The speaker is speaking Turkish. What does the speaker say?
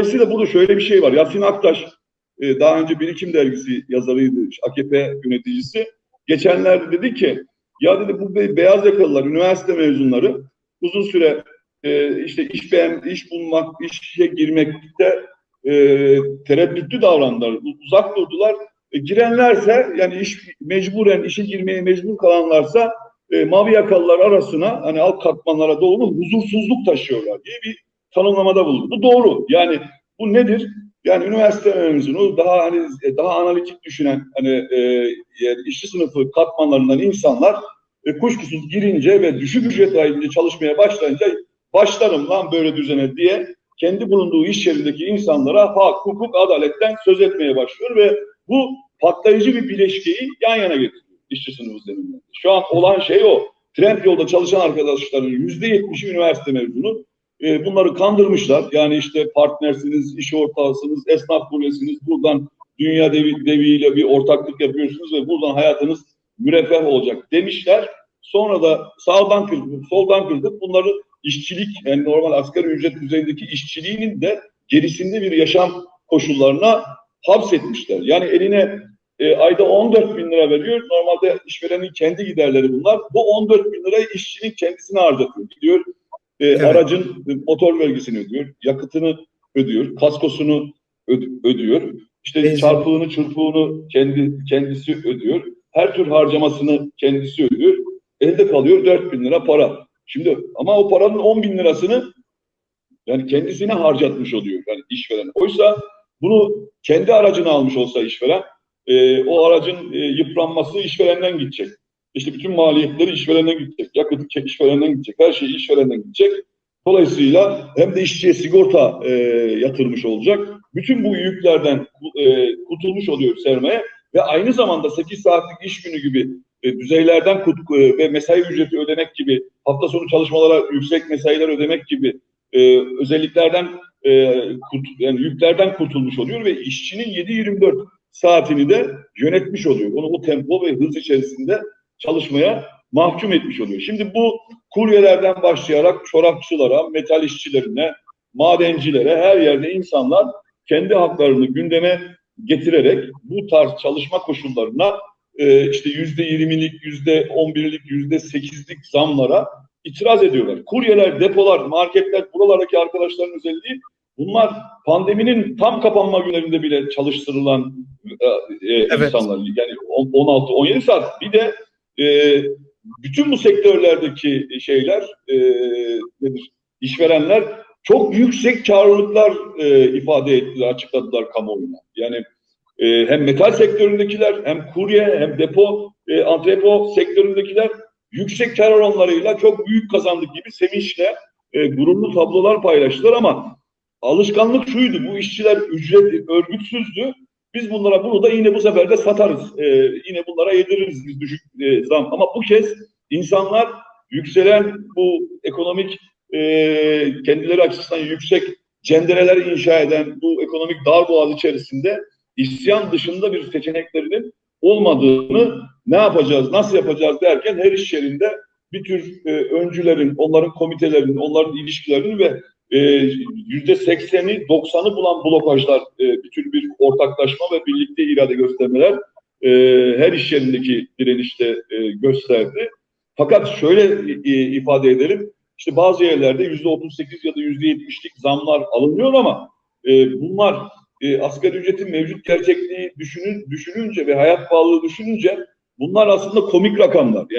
Dolayısıyla burada şöyle bir şey var. Yasin Aktaş e, daha önce Birikim Dergisi yazarıydı, AKP yöneticisi. Geçenlerde dedi ki ya dedi bu be- beyaz yakalılar, üniversite mezunları uzun süre e, işte iş beğen, iş bulmak, işe girmekte e, tereddütlü davrandılar, uzak durdular. E, girenlerse yani iş mecburen işe girmeye mecbur kalanlarsa e, mavi yakalılar arasına hani alt katmanlara doğru huzursuzluk taşıyorlar diye bir tanımlamada bulundu. Bu doğru. Yani bu nedir? Yani üniversite mezunu daha hani daha analitik düşünen hani e, yani işçi sınıfı katmanlarından insanlar e, kuşkusuz girince ve düşük ücret ayında çalışmaya başlayınca başlarım lan böyle düzene diye kendi bulunduğu iş yerindeki insanlara hak, hukuk, adaletten söz etmeye başlıyor ve bu patlayıcı bir bileşkeyi yan yana getiriyor işçi sınıfı üzerinde. Şu an olan şey o. Trend yolda çalışan arkadaşların yüzde yetmişi üniversite mezunu. E, bunları kandırmışlar. Yani işte partnersiniz, iş ortağısınız, esnaf buryasınız. Buradan dünya devi, deviyle bir ortaklık yapıyorsunuz ve buradan hayatınız müreffeh olacak demişler. Sonra da sağdan kırdık, soldan kırdık. Bunları işçilik, yani normal asgari ücret düzeyindeki işçiliğinin de gerisinde bir yaşam koşullarına hapsetmişler. Yani eline e, ayda 14 bin lira veriyor. Normalde işverenin kendi giderleri bunlar. Bu 14 bin lirayı işçinin kendisine harcatıyor. Gidiyor e, Evet. aracın e, motor vergisini ödüyor, yakıtını ödüyor, kaskosunu öd- ödüyor. İşte Benzin. çarpığını, çırpığını kendi kendisi ödüyor. Her tür harcamasını kendisi ödüyor. Elde kalıyor 4 bin lira para. Şimdi ama o paranın 10 bin lirasını yani kendisine harcatmış oluyor yani işveren. Oysa bunu kendi aracını almış olsa işveren e, o aracın e, yıpranması işverenden gidecek. İşte bütün maliyetleri işverenden gidecek. Yakıtı işverenden gidecek. Her şey işverenden gidecek. Dolayısıyla hem de işçiye sigorta e, yatırmış olacak. Bütün bu yüklerden e, kurtulmuş oluyor sermaye ve aynı zamanda 8 saatlik iş günü gibi e, düzeylerden kut- e, ve mesai ücreti ödemek gibi hafta sonu çalışmalara yüksek mesailer ödemek gibi e, özelliklerden e, kurt- yani yüklerden kurtulmuş oluyor ve işçinin 7-24 saatini de yönetmiş oluyor. Onu bu tempo ve hız içerisinde çalışmaya mahkum etmiş oluyor. Şimdi bu kuryelerden başlayarak çorapçılara, metal işçilerine, madencilere her yerde insanlar kendi haklarını gündeme getirerek bu tarz çalışma koşullarına e, işte yüzde yirmilik, yüzde on birlik, yüzde sekizlik zamlara itiraz ediyorlar. Kuryeler, depolar, marketler, buralardaki arkadaşların özelliği bunlar pandeminin tam kapanma günlerinde bile çalıştırılan e, e, Evet. insanlar. Yani 16-17 saat. Bir de e, bütün bu sektörlerdeki şeyler e, nedir? İşverenler çok yüksek karlılıklar e, ifade ettiler, açıkladılar kamuoyuna. Yani e, hem metal sektöründekiler, hem kurye, hem depo, e, antrepo sektöründekiler yüksek kar oranlarıyla çok büyük kazandık gibi sevinçle e, gururlu tablolar paylaştılar ama alışkanlık şuydu, bu işçiler ücret örgütsüzdü. Biz bunlara bunu da yine bu sefer de satarız. E, yine bunlara yediririz biz düşük e, zam. Ama bu kez insanlar yükselen bu ekonomik e, kendileri açısından yüksek cendereler inşa eden bu ekonomik darboğaz içerisinde isyan dışında bir seçeneklerinin olmadığını ne yapacağız, nasıl yapacağız derken her iş yerinde bir tür e, öncülerin, onların komitelerinin, onların ilişkilerinin ve yüzde sekseni, doksanı bulan blokajlar, e, bir bir ortaklaşma ve birlikte irade göstermeler e, her iş yerindeki direnişte e, gösterdi. Fakat şöyle e, ifade edelim, işte bazı yerlerde yüzde otuz sekiz ya da yüzde yetmişlik zamlar alınıyor ama e, bunlar e, asgari ücretin mevcut gerçekliği düşünün, düşününce ve hayat pahalılığı düşününce bunlar aslında komik rakamlar. Yani